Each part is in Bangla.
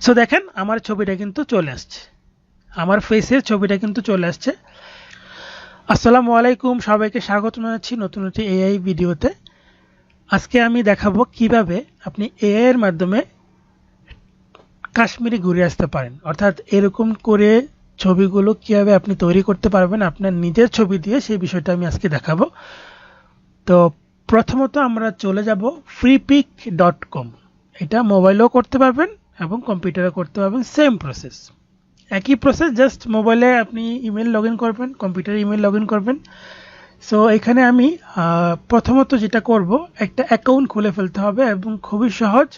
সো দেখেন, আমার ছবিটা কিন্তু চলে আসছে। আমার ফেসের ছবিটা কিন্তু চলে আসছে। আসসালামু আলাইকুম, সবাইকে স্বাগত জানাচ্ছি নতুন একটি এআই ভিডিওতে। আজকে আমি দেখাবো কীভাবে আপনি এআই এর মাধ্যমে কাশ্মীরে ঘুরে আসতে পারেন। অর্থাৎ এরকম করে ছবিগুলো কীভাবে আপনি তৈরি করতে পারবেন, আপনার নিজের ছবি দিয়ে সেই বিষয়টা আমি আজকে দেখাবো। তো, প্রথমত আমরা চলে যাব ফ্রিপিক ডট কম এটা মোবাইলেও করতে পারবেন এবং কম্পিউটারে করতে পারবেন সেম প্রসেস একই প্রসেস জাস্ট মোবাইলে আপনি ইমেল লগ ইন করবেন কম্পিউটারে ইমেল লগ ইন করবেন। সো এখানে আমি প্রথমত যেটা করব, একটা অ্যাকাউন্ট খুলে ফেলতে হবে এবং খুবই সহজ।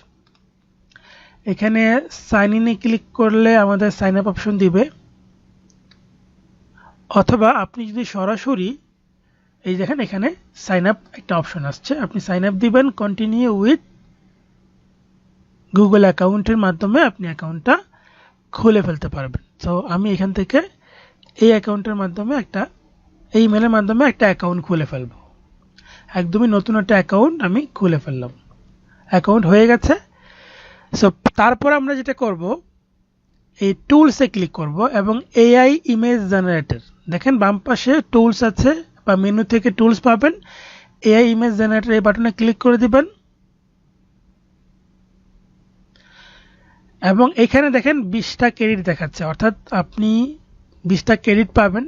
এখানে সাইন ইনে ক্লিক করলে আমাদের সাইন আপ অপশন দিবে। অথবা আপনি যদি সরাসরি, এই দেখেন এখানে সাইন আপ একটা অপশন আসছে। আপনি সাইন আপ দিবেন কন্টিনিউ উইথ গুগল অ্যাকাউন্টের মাধ্যমে আপনি অ্যাকাউন্টটা খুলে ফেলতে পারবেন। তো আমি এখান থেকে এই অ্যাকাউন্টের মাধ্যমে একটা, এই ইমেলের মাধ্যমে একটা অ্যাকাউন্ট খুলে ফেলব। একদমই নতুন একটা অ্যাকাউন্ট আমি খুলে ফেললাম। অ্যাকাউন্ট হয়ে গেছে। সো তারপর আমরা যেটা করব, এই টুলসে ক্লিক করব এবং এআই ইমেজ জেনারেটর দেখেন, বাম পাশে টুলস আছে, বা মেনু থেকে টুলস পাবেন। এআই ইমেজ জেনারেটর এই বাটনে ক্লিক করে দিবেন। এবং এখানে দেখেন বিশটা ক্রেডিট দেখাচ্ছে। অর্থাৎ আপনি বিশটা ক্রেডিট পাবেন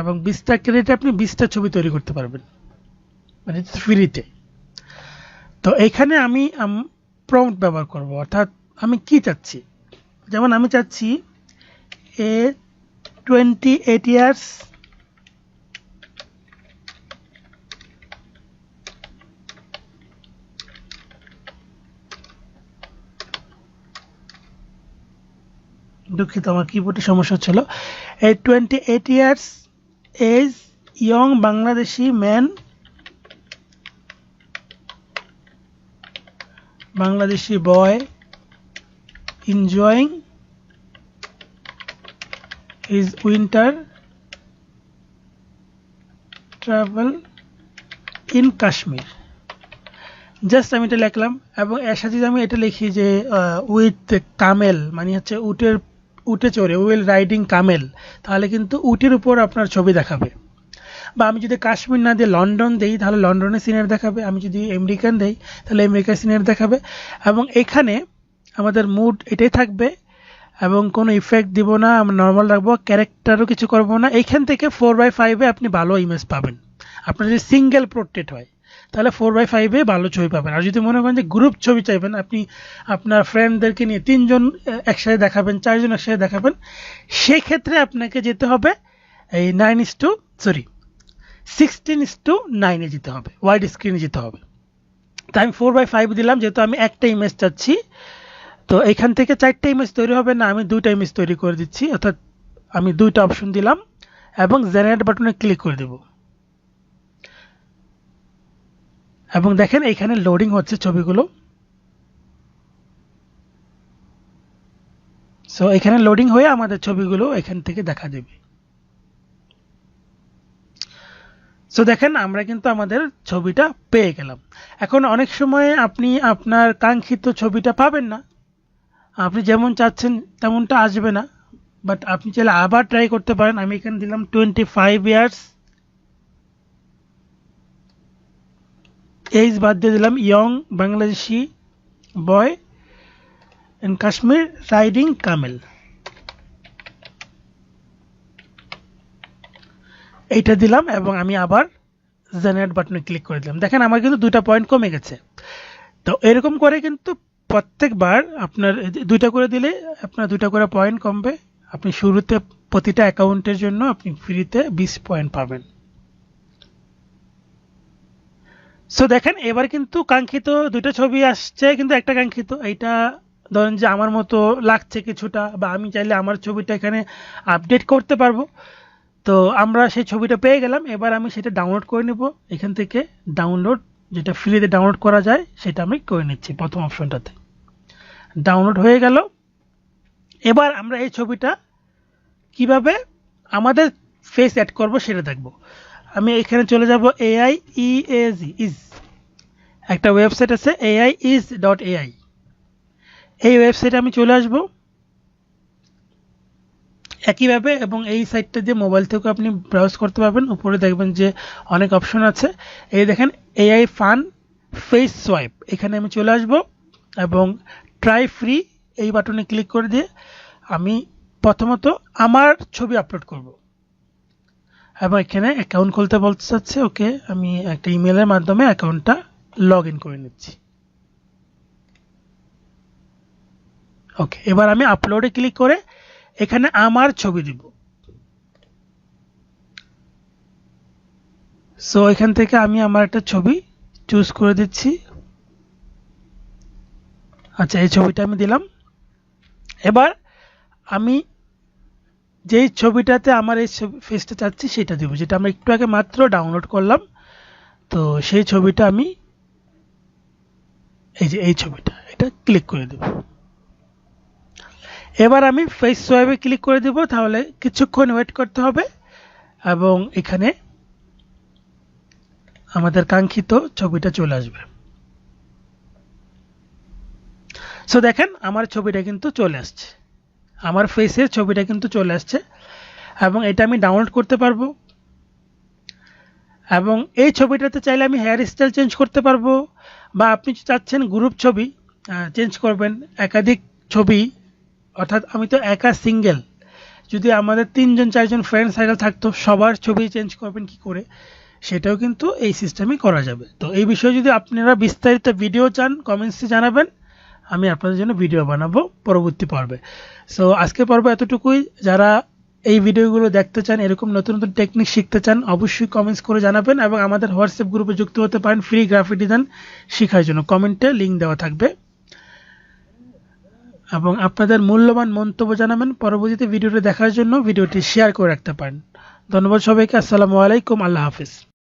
এবং বিশটা ক্রেডিটে আপনি বিশটা ছবি তৈরি করতে পারবেন। মানে ফ্রিতে তো এখানে আমি প্রম্পট ব্যবহার করব। অর্থাৎ আমি কি চাচ্ছি? যেমন আমি চাচ্ছি, এ টোয়েন্টি এইট ইয়ার্স দুঃখিত, আমার কিবোর্ডে সমস্যা ছিল এই twenty eight years age young Bangladeshi man Bangladeshi boy enjoying his winter travel in Kashmir just আমি এটা লিখলাম এবং এর সাথে আমি এটা লিখি যে উইথ কামেল মানে হচ্ছে উটের উটে চড়ে উইল রাইডিং কামেল তাহলে কিন্তু উটের উপর আপনার ছবি দেখাবে। বা আমি যদি কাশ্মীর না দিয়ে লন্ডন দেই, তাহলে লন্ডনের সিনারি দেখাবে। আমি যদি আমেরিকান দেই, তাহলে আমেরিকার সিনারি দেখাবে। এবং এখানে আমাদের মুড এটাই থাকবে, এবং কোনো ইফেক্ট দিব না, আমরা নর্মাল রাখব ক্যারেক্টারও কিছু করব না। এইখান থেকে ফোর বাই ফাইভে আপনি ভালো ইমেজ পাবেন। আপনার যদি সিঙ্গেল পোর্ট্রেট হয় তাহলে ফোর বাই ফাইভে ভালো ছবি পাবেন। আর যদি মনে করেন যে গ্রুপ ছবি চাইবেন, আপনি আপনার ফ্রেন্ডদেরকে নিয়ে তিনজন একসাথে দেখাবেন, চারজন একসাথে দেখাবেন, সেক্ষেত্রে আপনাকে যেতে হবে এই nine is to sorry sixteen is to নাইনে যেতে হবে ওয়াইড স্ক্রিনে যেতে হবে। তো আমি ফোর বাই ফাইভ দিলাম, যেহেতু আমি একটা ইমেজ চাচ্ছি, তো এখান থেকে চারটে ইমেজ তৈরি হবে না, আমি দুইটা ইমেজ তৈরি করে দিচ্ছি, অর্থাৎ আমি দুইটা অপশন দিলাম, এবং জেনারেট বাটনে ক্লিক করে দেব। এবং দেখেন এখানে লোডিং হচ্ছে ছবিগুলো। সো এখানে লোডিং হয়ে আমাদের ছবিগুলো এখান থেকে দেখা দেবে। সো দেখেন আমরা কিন্তু আমাদের ছবিটা পেয়ে গেলাম। এখন অনেক সময় আপনি আপনার কাঙ্ক্ষিত ছবিটা পাবেন না। আপনি যেমন চাচ্ছেন তেমনটা আসবে না। বাট আপনি চাইলে আবার ট্রাই করতে পারেন। আমি এখানে দিলাম টোয়েন্টি ফাইভ ইয়ার্স এইজ বাদ দিয়ে দিলাম young Bangladeshi boy in Kashmir riding camel এইটা দিলাম এবং আমি আবার জেনারেট বাটনে ক্লিক করে দিলাম। দেখেন আমার কিন্তু দুটা পয়েন্ট কমে গেছে। তো এরকম করে কিন্তু প্রত্যেকবার আপনার দুইটা করে দিলে আপনার দুইটা করে পয়েন্ট কমবে। আপনি শুরুতে প্রতিটা অ্যাকাউন্টের জন্য আপনি ফ্রিতে বিশ পয়েন্ট পাবেন। সো দেখেন, এবার কিন্তু কাঙ্ক্ষিত দুটো ছবি আসছে, কিন্তু একটা কাঙ্ক্ষিত। এইটা ধরেন যে আমার মতো লাগছে কিছুটা, বা আমি চাইলে আমার ছবিটা এখানে আপডেট করতে পারব। তো আমরা সেই ছবিটা পেয়ে গেলাম, এবার আমি সেটা ডাউনলোড করে নেব। এখান থেকে ডাউনলোড যেটা ফ্রিতে ডাউনলোড করা যায়, সেটা আমি করে নিচ্ছি প্রথম অপশনটাতে ডাউনলোড হয়ে গেল। এবার আমরা এই ছবিটা কীভাবে আমাদের ফেস অ্যাড করব সেটা দেখব। আমি এখানে চলে যাব এআই ইএজি ইজ একটা ওয়েবসাইট আছে এআই ইজ ডট এআই এই ওয়েবসাইটে আমি চলে আসব। একইভাবে এবং এই সাইটটা দিয়ে মোবাইল থেকেও আপনি ব্রাউজ করতে পারবেন। উপরে দেখবেন যে অনেক অপশন আছে। এই দেখেন এআই ফান ফেস সোয়াইপ এখানে আমি চলে আসব এবং ট্রাই ফ্রি এই বাটনে ক্লিক করে দিয়ে আমি প্রথমত আমার ছবি আপলোড করব। এবং এখানে অ্যাকাউন্ট খুলতে বলতে চাচ্ছে? ওকে আমি একটা ইমেলের মাধ্যমে অ্যাকাউন্টটা লগ ইন করে নিচ্ছি। ওকে এবার আমি আপলোডে ক্লিক করে এখানে আমার ছবি দিব। সো এখান থেকে আমি আমার একটা ছবি চুজ করে দিচ্ছি। আচ্ছা এই ছবিটা আমি দিলাম। এবার আমি যেই ছবিটাতে আমার এই ফেসটা চাচ্ছি, সেটা দেবো। যেটা আমি একটু আগে মাত্র ডাউনলোড করলাম, তো সেই ছবিটা আমি এই যে এই ছবিটা, এটা ক্লিক করে দেব। এবার আমি ফেস সোয়াইপে ক্লিক করে দেব, তাহলে কিছুক্ষণ ওয়েট করতে হবে, এবং এখানে আমাদের কাঙ্ক্ষিত ছবিটা চলে আসবে। সো দেখেন, আমার ছবিটা কিন্তু চলে আসছে। আমার ফেসের ছবিটা কিন্তু চলে আসছে। এবং এটা আমি ডাউনলোড করতে পারব। এবং এই ছবিটাতে চাইলে আমি হেয়ার স্টাইল চেঞ্জ করতে পারব। বা আপনি চাচ্ছেন গ্রুপ ছবি চেঞ্জ করবেন, একাধিক ছবি, অর্থাৎ আমি তো একা সিঙ্গেল যদি আমাদের তিনজন, চারজন ফ্রেন্ড সার্কেল থাকতো, সবার ছবি চেঞ্জ করবেন কি করে, সেটাও কিন্তু এই সিস্টেমে করা যাবে। তো এই বিষয়ে যদি আপনারা বিস্তারিত ভিডিও চান কমেন্টসে জানাবেন। আমি আপনাদের জন্য ভিডিও বানাবো পরবর্তী পর্বে। সো আজকে পর্ব এতটুকুই। যারা এই ভিডিওগুলো দেখতে চান, এরকম নতুন নতুন টেকনিক শিখতে চান, অবশ্যই কমেন্টস করে জানাবেন এবং আমাদের হোয়াটসঅ্যাপ গ্রুপে যুক্ত হতে পারেন। ফ্রি গ্রাফিক ডিজাইন শেখার জন্য। কমেন্টে লিঙ্ক দেওয়া থাকবে। এবং আপনাদের মূল্যবান মন্তব্য জানাবেন। পরবর্তীতে ভিডিওটি দেখার জন্য ভিডিওটি শেয়ার করে রাখতে পারেন। ধন্যবাদ সবাইকে। আসসালামু আলাইকুম। আল্লাহ হাফিজ।